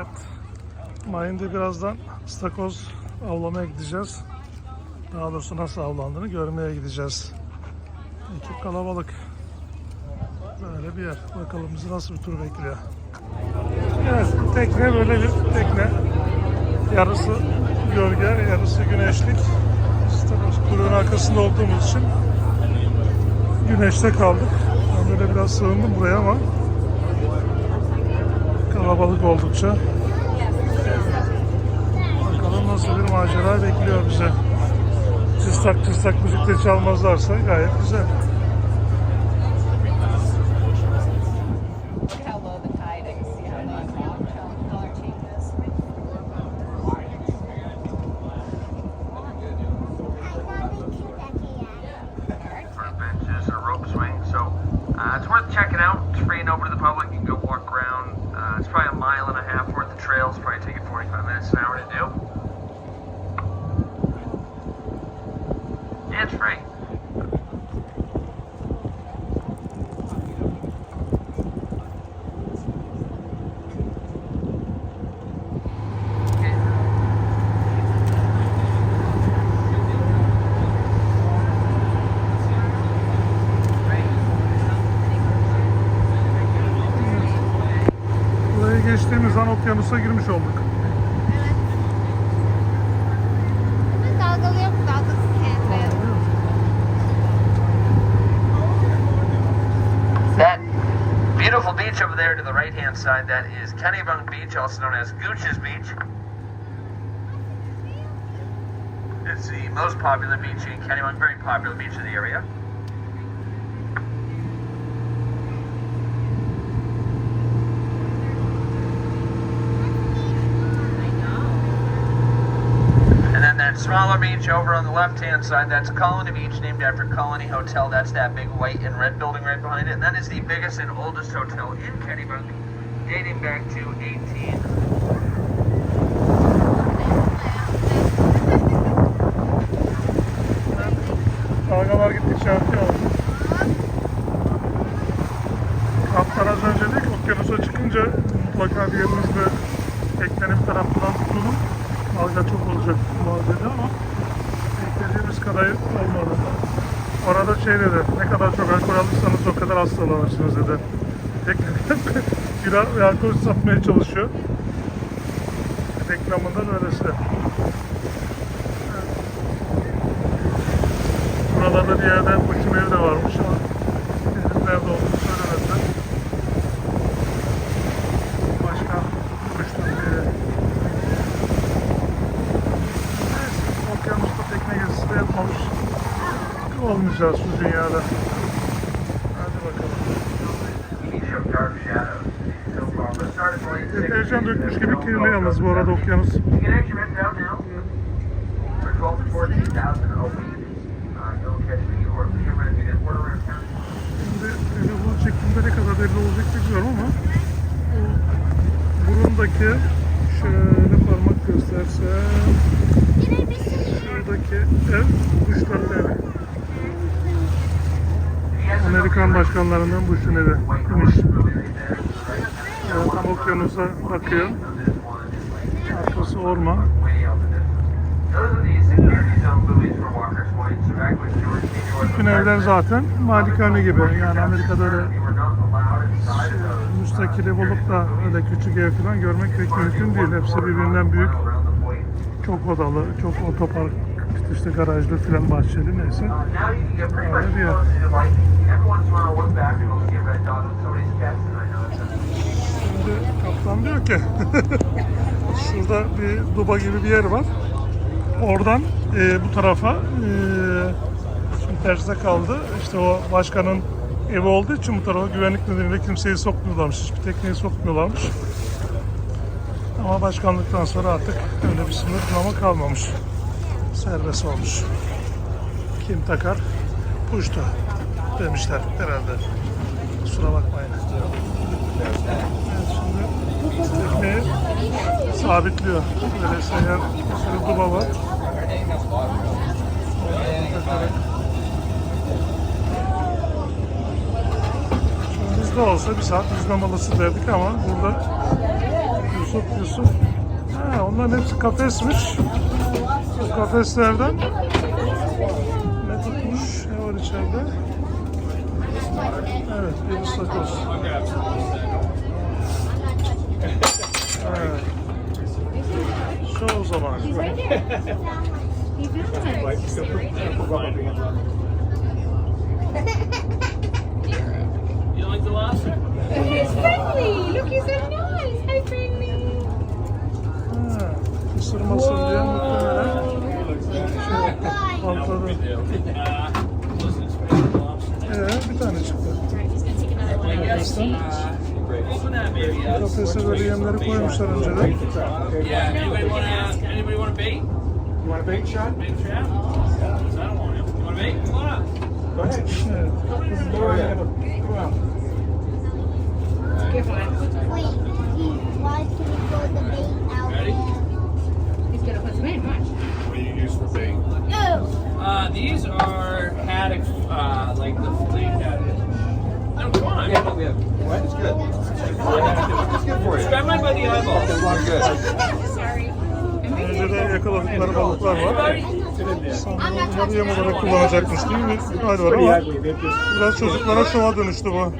Evet. Mayında birazdan stakoz avlamaya gideceğiz. Daha doğrusu nasıl avlandığını görmeye gideceğiz. Ekip kalabalık. Böyle bir yer. Bakalım bizi nasıl bir tur bekliyor. Evet, tekne böyle bir tekne. Yarısı gölge, yarısı güneşlik. Stakoz kuyruğun arkasında olduğumuz için güneşte kaldık. Ben böyle biraz sığındım buraya ama kalabalık oldukça. Bakalım nasıl bir macera bekliyor bize. Cıstak cıstak müzikleri çalmazlarsa gayet güzel. Yeah, it's free. Buraya geçtiğimiz an okyanusa girmiş olduk. To the right hand side, that is Kennebunk Beach, also known as Gooch's Beach. It's the most popular beach in Kennebunk, very popular beach in the area. Smaller beach over on the left hand side, that's Colony Beach, named after Colony Hotel. That's that big white and red building right behind it. And that is the biggest and oldest hotel in Kennebunk, dating back to 18. ama beklediğimiz kadar olmadı. Orada şey dedi, ne kadar çok alkol alırsanız o kadar hastalanırsınız dedi. Bira ve alkol satmaya çalışıyor. Reklamında böylesi. Buralarda bir yerde bakım evi de varmış ama bizim nerede olduğunu söylemediler. Başka uçtan bir yere. Neyse, okyanusta tekne gezisi de yapmamış. Olmayacağız şu dünyada. Hadi bakalım. Medium dark shadows. So far, let's start at point six. Deterjan dökmüş gibi kirli yalnız bu arada okyanus. Başkanlarından Bush'un evi. İmiş. Yani tam okyanusa bakıyor. Arkası orman. Bütün evler zaten malikane gibi. Yani Amerika'da öyle müstakil ev olup da öyle küçük ev falan görmek pek mümkün değil. Hepsi birbirinden büyük. Çok odalı, çok otopark, işte garajlı filan bahçeli neyse. Know it's a Şimdi kaptan diyor ki şurada bir duba gibi bir yer var. Oradan e, bu tarafa e, şimdi tersine kaldı. İşte o başkanın evi olduğu için bu tarafa güvenlik nedeniyle kimseyi sokmuyorlarmış. Hiçbir tekneyi sokmuyorlarmış. Ama başkanlıktan sonra artık öyle bir sınırlama kalmamış. Serbest olmuş. Kim takar? Puştu demişler herhalde. Kusura bakmayın. Şimdi tekneyi sabitliyor. Böyle seyyar var. Şimdi bizde olsa bir saat yüzme molası derdik ama burada Yusuf Yusuf. Ha, onların hepsi kafesmiş. Kafeslerden ne tutmuş? Ne var içeride? Evet, bir ıstakoz. Evet. Şu o zaman. He's right there. He's doing it. You like the lobster? He's friendly. Look, he's so nice. Hi, friendly. Ha, ısırmasın Open that baby up. Böyle yemleri koymuşlar önceden. Yeah. Anybody want to? Anybody want a bait? You want a bait shot? Bait trap? I don't want it. You want a bait? Come on up. Go ahead. Evet. Go ahead. Go out. Give one. Wait, why can we throw the bait out Ready? He's gonna put some in. Watch. What do you use for bait? Oh, Uh, these are good. Önceden yakaladıkları balıklar var. Bunları yem olarak kullanacakmış gibi bir hal var ama biraz çocuklara şova dönüştü bu.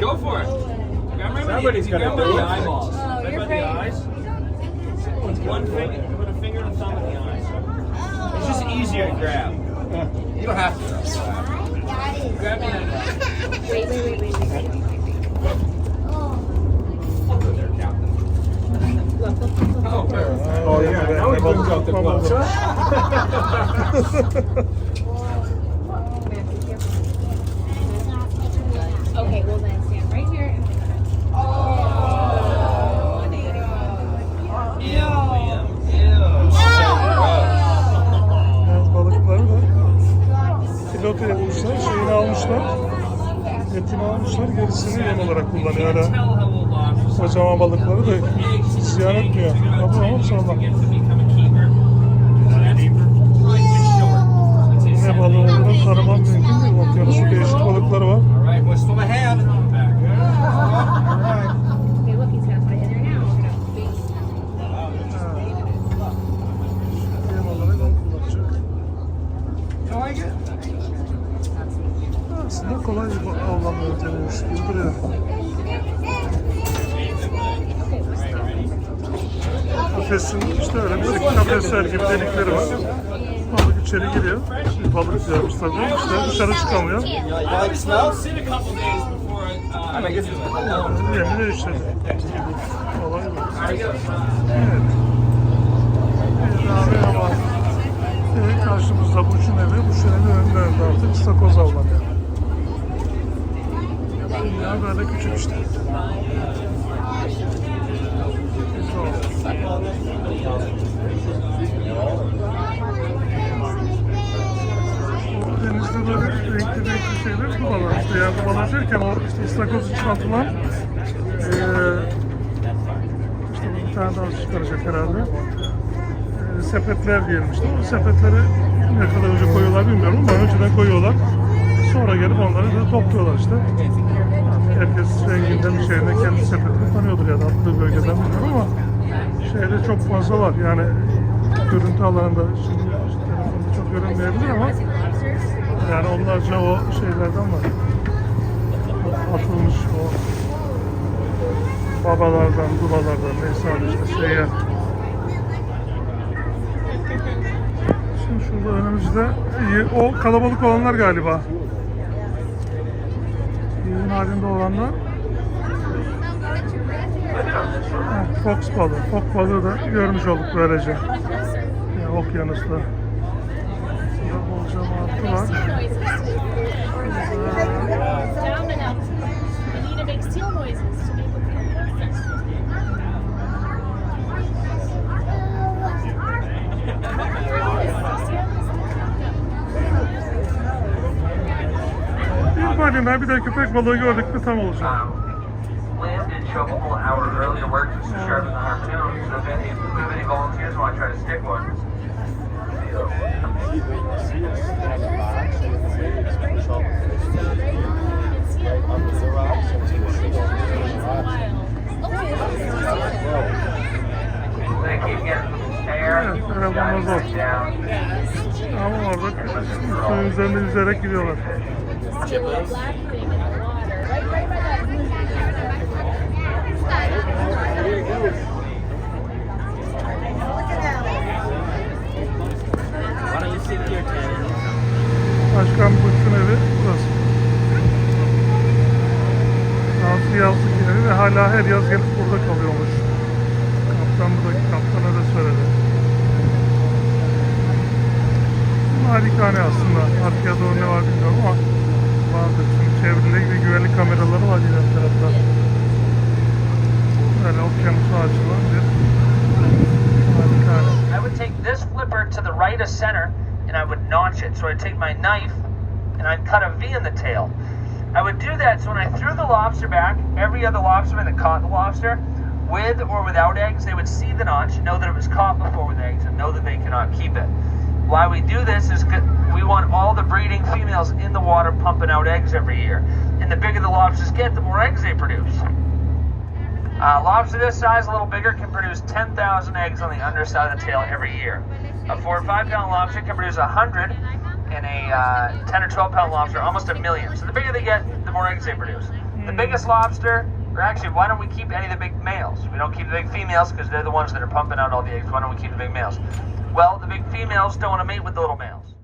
Go, for it. My Somebody's by do the eyeballs. Oh, by the eyes. One finger, put a finger and thumb in the eyes. It's just easier to grab. You don't have to. Wait, wait, wait, wait, wait, wait. Oh, yeah, now we both got the gloves. Gerisini yem olarak kullanıyor. Are. kocaman balıkları da ziyan etmiyor. Ama ama sonra ne balığı olduğunu tanımam mümkün değil. Okyanusun değişik balıkları var. All right, whistle the hand. Back. All right. Okay, look, he's gonna put it in there now. We're gonna base. Yem olarak onu kullanacak. You like it? Aslında kolay avlanma yöntemiymiş gibi duruyor. Kafesin işte öyle bir kafesler gibi delikleri var. Balık içeri giriyor. Bir balık diyormuş tabii. İşte dışarı çıkamıyor. You like smell? Sit a couple days before uh, I I guess do it's it. Yemi değiştirdi. Olay bu. Evet. Bir merhaba. Evet, karşımızda Burç'un evi. Burç'un evi önünde artık istakoz avlanıyor. Ya böyle küçük işte. Denizde böyle renkli renkli şeyler dubalar işte yani dubalar derken o işte ıstakoz için atılan eee işte bir tane daha çıkaracak herhalde. Eee, sepetler diyelim işte. O sepetleri ne kadar önce koyuyorlar bilmiyorum ama önceden koyuyorlar. Sonra gelip onları da topluyorlar işte. Herkes renginden şeyine kendi sepetini tanıyordur ya da attığı bölgeden bilmiyorum ama şeyde çok fazla var. Yani görüntü alanında şimdi telefonda çok görünmeyebilir ama yani onlarca o şeylerden var. Atılmış o babalardan, dubalardan neyse abi işte seyyar. Şimdi şurada önümüzde o kalabalık olanlar galiba. Yığın halinde olanlar. Heh, Fox balığı. Fox balığı da görmüş olduk böylece. Yani okyanusta. Burada bolca martı var. ben bir de köpek balığı gördük mü tam olacak. Lynn did show up Ama orada suyun üzerinde yüzerek gidiyorlar. Tanner? Başkan Burç'un evi burası. Altı yazlık evi ve hala her yaz gelip burada kalıyormuş. Kaptan buradaki kaptan öyle söyledi. Harikane aslında. Arkaya doğru ne var bilmiyorum ama vardır. Gibi güvenlik kameraları var tarafta. Böyle açılan bir. I would take this flipper to the right of center and I would notch it. So I'd take my knife and I'd cut a V in the tail. I would do that so when I threw the lobster back, every other lobsterman that caught the lobster, with or without eggs, they would see the notch, know that it was caught before with eggs, and know that they cannot keep it. Why we do this is we want all the breeding females in the water pumping out eggs every year. And the bigger the lobsters get, the more eggs they produce. Uh, lobster this size, a little bigger, can produce 10,000 eggs on the underside of the tail every year. A four or five pound lobster can produce 100, and a uh, 10 or 12 pound lobster, almost a million. So the bigger they get, the more eggs they produce. The biggest lobster, or actually, why don't we keep any of the big males? We don't keep the big females because they're the ones that are pumping out all the eggs. Why don't we keep the big males? Well, the big females don't want to mate with the little males.